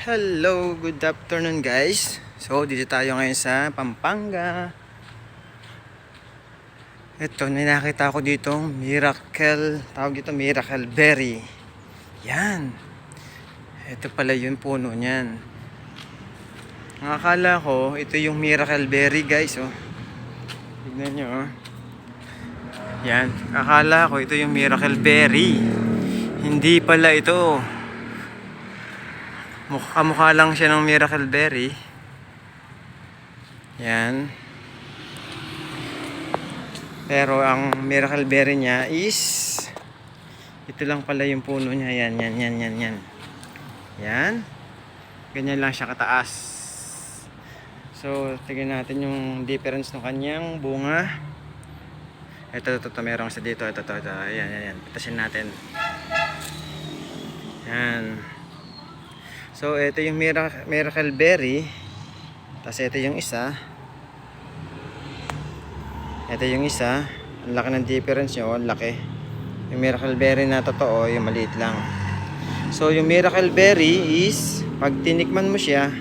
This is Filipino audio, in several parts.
Hello, good afternoon guys. So, dito tayo ngayon sa Pampanga. Ito, may nakita ko dito, Miracle, tawag dito Miracle Berry. Yan. Ito pala yung puno niyan. Ang akala ko, ito yung Miracle Berry guys, oh. Tignan nyo, oh. Yan. Akala ko, ito yung Miracle Berry. Hindi pala ito. Mukha, mukha lang siya ng Miracle Berry. Yan. Pero ang Miracle Berry niya is ito lang pala yung puno niya. Yan, yan, yan, yan, yan. Yan. Ganyan lang siya kataas. So, tingnan natin yung difference ng kanyang bunga. Ito, ito, ito, meron sa dito. Ito, ito, ito. Ayan, ayan, ayan. Pitasin natin. Yan. So, ito yung Miracle, Berry. Tapos ito yung isa. Ito yung isa. Ang laki ng difference nyo. Ang laki. Yung Miracle Berry na totoo, yung maliit lang. So, yung Miracle Berry is, pag tinikman mo siya,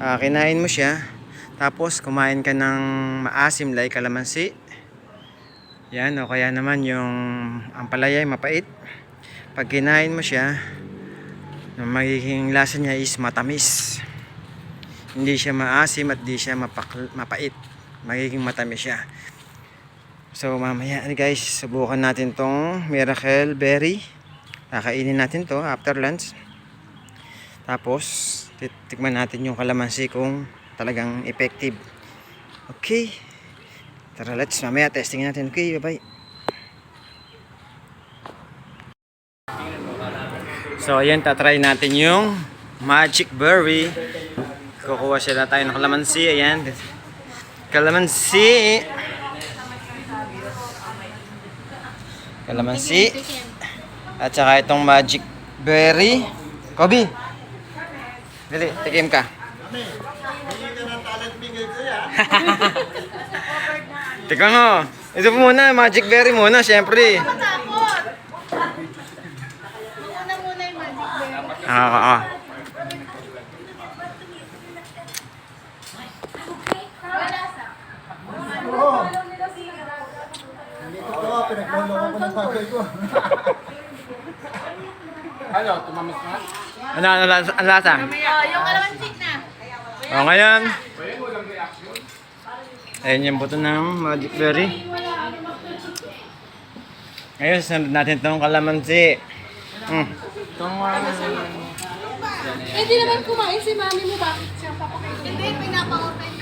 ah, kinain mo siya, tapos kumain ka ng maasim like kalamansi. Yan, o kaya naman yung ampalaya, mapait. Pag kinain mo siya, ang magiging lasa niya is matamis. Hindi siya maasim at di siya mapait. Magiging matamis siya. So mamaya guys, subukan natin tong Miracle Berry. Kakainin natin to after lunch. Tapos, titikman natin yung kalamansi kung talagang effective. Okay. Tara, let's mamaya testing natin. Okay, bye-bye. So, ayan, tatry natin yung Magic Berry. Kukuha sila tayo ng kalamansi. Ayan. Kalamansi. Kalamansi. At saka itong Magic Berry. Kobe. Dali, tikim ka. Teka nga. Ito muna, Magic Berry muna, syempre. Matakot! Una muna yung magic Ah, ah, ah. Oo, pinagloloko ko ng tatay ko. Ano, tumamis na? Ano, ano, lasa- ano lasa? Oh, yung kalamansi na. O, ngayon. Ayan yung buto ng Magic Berry. Ngayon, sunod natin itong kalamansi. Mm. Itong, ah, Eh, di naman kumain si mami mo. Bakit siya papakain? Hindi, pinapa-open.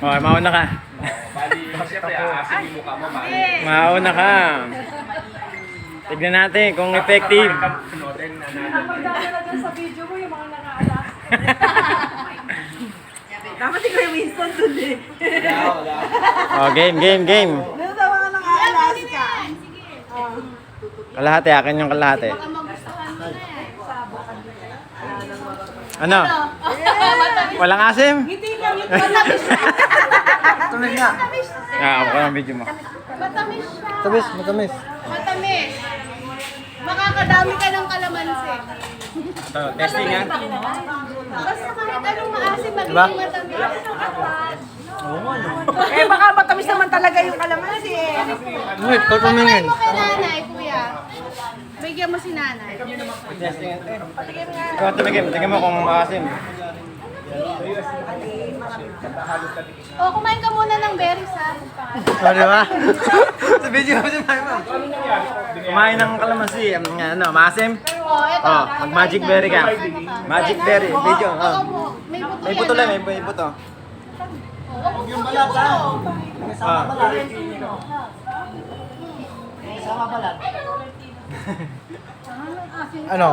oh, mauna ka. Bali, siyempre, aasin yung mukha mo, mali. Mauna ka. Tignan natin kung effective. Na natin. sa video mo yung mga nakaalas. Dapat si Kuya Winston dun eh. Oh, game, game, game. Ano daw mga nakaalas ka? Kalahati, akin yung kalahati. Baka magustuhan mo na yan. Ano? Walang asim? Ngiti ka, ngiti ka. Tumis nga. Ah, ako ng video mo. Matamis siya. Tamis, matamis. Matamis. Makakadami ka ng kalamansi. Ito, testing nga. Basta kahit anong maasim, magiging Diba? matamis. Eh baka matamis naman talaga yung kalamansi eh. Wait, Patry tumingin. mo kay nanay. Bigyan mo si nanay. Testing nga. Ikaw tumingin, tingnan mo kung maasim. O, kumain ka muna ng berries ha. Oh, di ba? Sa video mo si Mama. Kumain ng kalamansi. Ano, ano, maasim? O, eto. Oh, mag magic berry ka. Magic berry, video. Oh. May buto May buto lang, ha? may, may buto. Yung balat ha. Ah. Sama balat. Ano?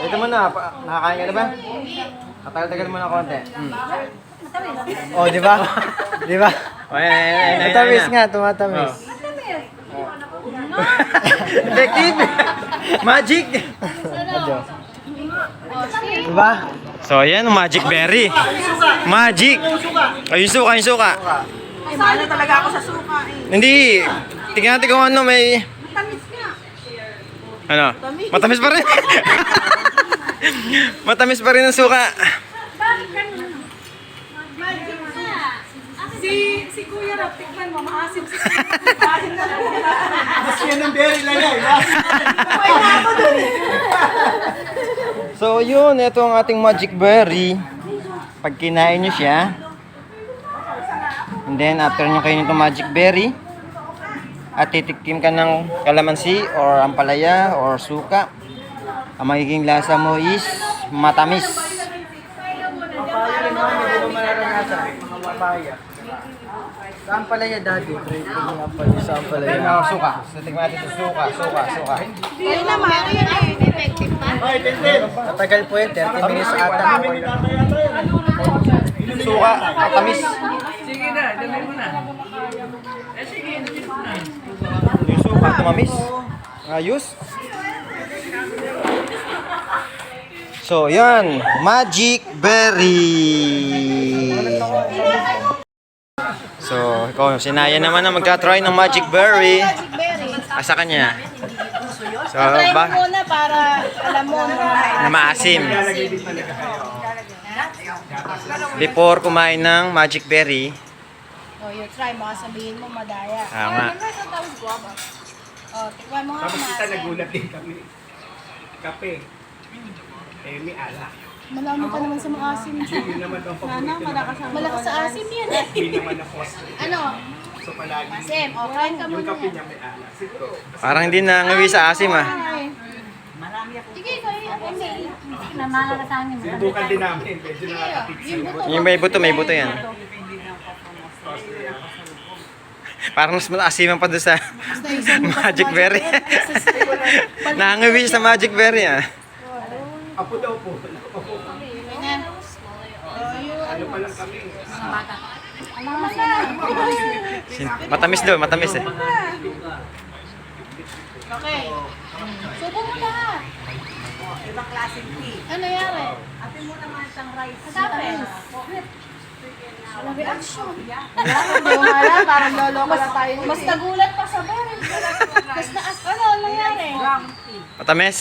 Ito mo na, pa- nakakain ka na ba? Katagal-tagal mo na konti. Mm. Oh, di ba? di ba? Oh, ayan, ayan, ayan, Matamis ayan. nga, tumatamis. Effective! Magic! Di ba? So, ayan, magic berry. Magic! Ay, yung suka, yung suka. Ay, mahal na talaga ako sa suka eh. Hindi. Tingnan natin kung ano may... Ano? Matamis pa rin. Matamis pa rin ang suka. Si, si Kuya Rap, tikman mo, maasim si lang. Mas yan ang berry lang yan. So yun, ito ang ating magic berry. Pag kinain nyo siya, and then after nyo kainin itong magic berry, at titikim ka ng kalamansi or ampalaya or suka, ang magiging lasa mo is matamis. Rin naman, hindi mo mararanasan. Mga papaya. Nga pala saan pala yan. Ayun, suka. Tingnan natin ito, suka, suka, suka. Kaya naman, effective pa. Ay, tintin! Matagal po yun, 30 minutes ata. Suka, matamis. Sige na, dami mo na. Suka, tumamis. Ayos. So, yan. Magic berry. So, ikaw, sinaya naman na magka-try ng magic berry. Asa kanya? So, ba? muna para alam mo Na na maasim. Before kumain ng magic berry, Oh, you try mo, sabihin mo madaya. Tama. Oh, tikman mo nga Tapos kita maasim. nagulat din kami. Kape. Eh, may ala. Malami ka naman sa maasim. Yun naman ang paborito naman. Malakas sa asim yan eh. Hindi naman na postre. Ano? So palagi, Asim. Oh, kain ka yung muna. kape niya may ala. Sito. parang hindi na ngawi sa asim ah. Ay. Sige, kain ako. Sinubukan din namin. Medyo nakakatiksi. Yung may buto, may buto yan. Parang mas malaasiman pa doon sa magic berry. Nangangawi siya sa magic berry ah. Apo daw po. Ano pa lang kami. Matamis daw, matamis eh. Okay. Subo mo na. Ibang klaseng tea. Ano nangyari? Ate mo naman isang rice. Tapos? Hindi mo alam, parang loloko lang tayo. Mas nagulat pa sa bar. Mas na, ano, ano nangyari? Matamis.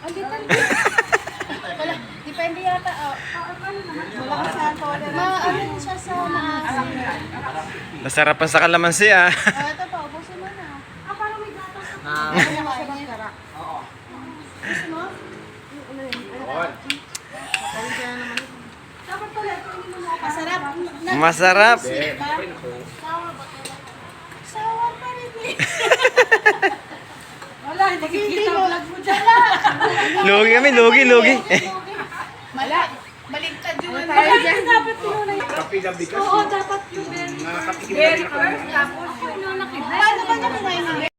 Ang dito. Wala, depende yata. Oh. Malakas sa tolerance. Ma, ano siya sa maasim. Nasarapan sa kalamansi ah. Oh, ito pa, ubusin mo na. Ah, parang may gatas sa Ah. Ano yung masarap kara? Oo. Gusto mo? Dapat pala, ito hindi mo na Masarap. Na- Masarap. Sawa pa rin eh. Wala, hindi Hindi kita mo. vlog mo dyan. Lugi kami, lugi, lugi. Mala. Baligtad yun. Kaya dyan. Dapat yun. Bigas. Oo, dapat yun. Nakakatikim na rin ako. Tapos